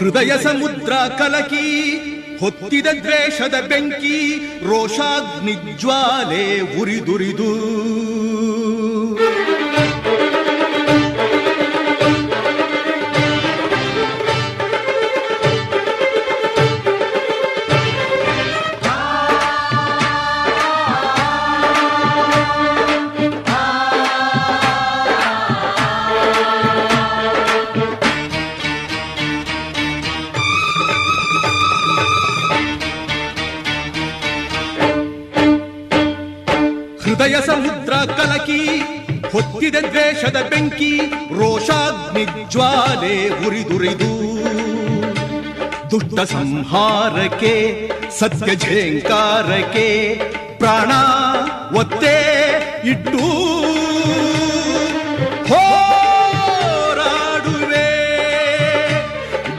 ಹೃದಯ ಸಮುದ್ರ ಕಲಕಿ ಹೊತ್ತಿದ ದ್ವೇಷದ ಬೆಂಕಿ ರೋಷಾಗ್ನಿ ಜ್ವಾಲೆ ಉರಿದುರಿದು. ಹೃದಯ ಸಮುದ್ರ ಕಲಕಿ, ಹೊತ್ತಿದೆ ದ್ವೇಷದ ಬೆಂಕಿ, ರೋಷಾಗ್ನಿ ಜ್ವಾಲೆ ಉರಿದುರಿದು. ದುಷ್ಟ ಸಂಹಾರಕ್ಕೆ, ಸತ್ಯ ಝೇಂಕಾರಕ್ಕೆ ಪ್ರಾಣ ಒತ್ತೆ ಇಟ್ಟು. ಹೋರಾಡುವೆ,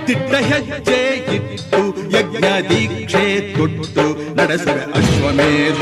ದಿಟ್ಟ ಹೆಜ್ಜೆ ಇಟ್ಟು, ಯಜ್ಞ ದೀಕ್ಷೆ ತೊಟ್ಟು, ನಡೆಸುವೆ ಅಶ್ವಮೇಧ.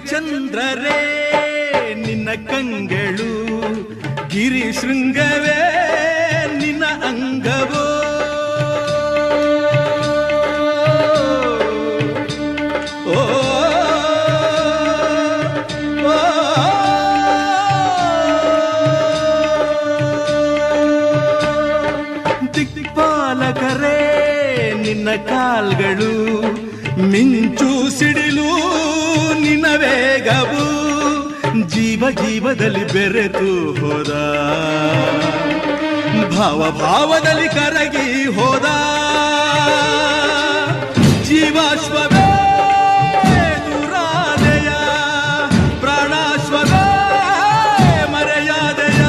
ಸೂರ್ಯಚಂದ್ರರೇ ನಿನ್ನ ಕಂಗಳು ಗಿರಿ ಶೃಂಗವೇ ನಿನ್ನ ಅಂಗವೋ? ದಿಕ್ಪಾಲಕರೇ ನಿನ್ನ ಕಾಲ್ಗಳು ಮಿಂಚು ವೇಗವು ಜೀವ ಜೀವದಲ್ಲಿ ಬೆರೆತು ಹೋದ. ಭಾವ ಭಾವದಲ್ಲಿ ಕರಗಿ ಹೋದ. ಜೀವಾಶ್ವವೇ ದುರಾದೆಯ, ಪ್ರಾಣಾಶ್ವವೇ ಮರೆಯಾದೆಯ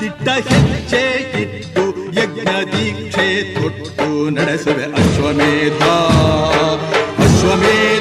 ದಿಟ್ಟ ಹೆಜ್ಜೆ ಇಟ್ಟು ಯಜ್ಞ ದೀಕ್ಷೆ ತೊಟ್ಟು ನಡೆಸುವೆ ಅಶ್ವಮೇಧ ಅಶ್ವಮೇಧ. ಅಶ್ವಮೇಧ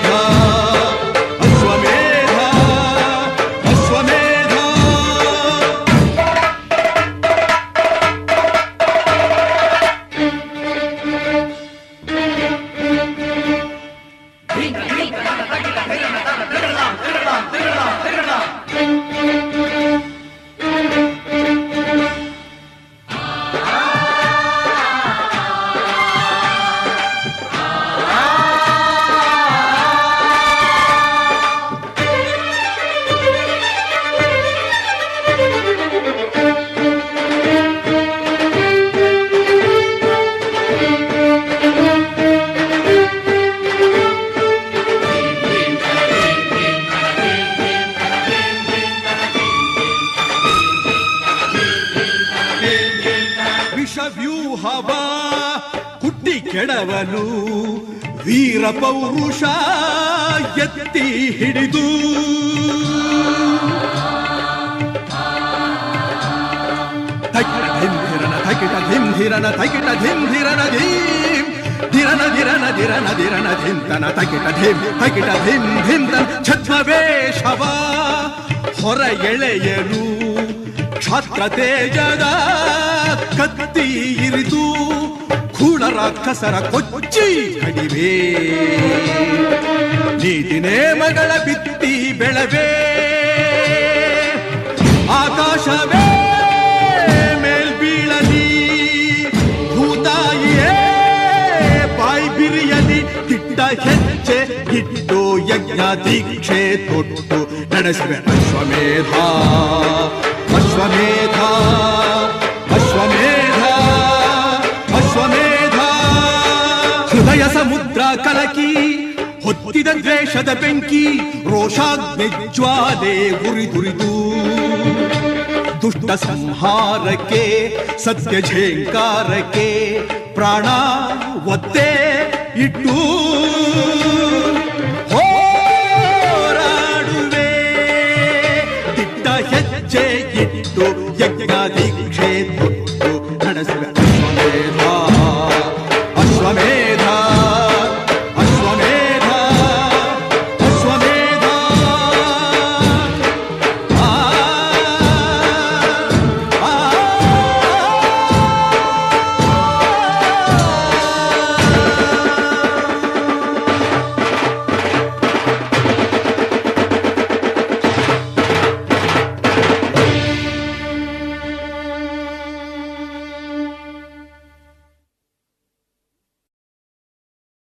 ಕೆಡವಲು ವೀರ ಪೌರುಷ ಎತ್ತಿ ಹಿಡಿದು. ತಕಿಟ ಧಿಂಧಿರನ ತಕಿಟ ಧಿಂಧಿರನ ತಕಿಟ ಧಿಂಧಿರನ ಧೀಂ ಧಿರನ ಧಿರನ ಧಿರನ ಧಿರನ ಧಿಂತನ ತಕಿಟ ಧಿಂ ತಕಿಟ ಧಿಂ, ಧಿಂತನ ಛದ್ಮವೇಷವ ಹೊರ ಎಳೆಯಲು ಕ್ಷತ್ರ ತೇಜದ ಕತ್ತಿ ಇರಿದು. ಖೂಳ ರಾಕ್ಷಸರ ಕೊಚ್ಚಿ ಕಡಿವೆ ನೀತಿ ನೇಮಗಳ ಬಿತ್ತಿ ಬೆಳವೇ ಆಕಾಶವೇ ಮೇಲ್ಬೀಳಲಿ ಭೂತಾಯಿಯೇ ಬಾಯಿ ಬಿರಿಯಲಿ ಕಿಟ್ಟ ಹೆಜ್ಜೆ ಇಟ್ಟು ಯಜ್ಞ ಯಜ್ಞ ದೀಕ್ಷೆ ತೊಟ್ಟು ನಡೆಸುವೆ ಅಶ್ವಮೇಧ ಅಶ್ವಮೇಧ ಅಶ್ವಮೇಧ ಸಮುದ್ರ ಕಲಕಿ ಹೊತ್ತಿದ ದ್ವೇಷದ ಬೆಂಕಿ ರೋಷಾಗ್ನಿಜ್ವಾಲೆ ಉರಿದುರಿದು. ದುಷ್ಟ ಸಂಹಾರಕ್ಕೆ ಸತ್ಯ ಝೇಂಕಾರಕ್ಕೆ ಪ್ರಾಣ ಒತ್ತೆ ಇಟ್ಟು.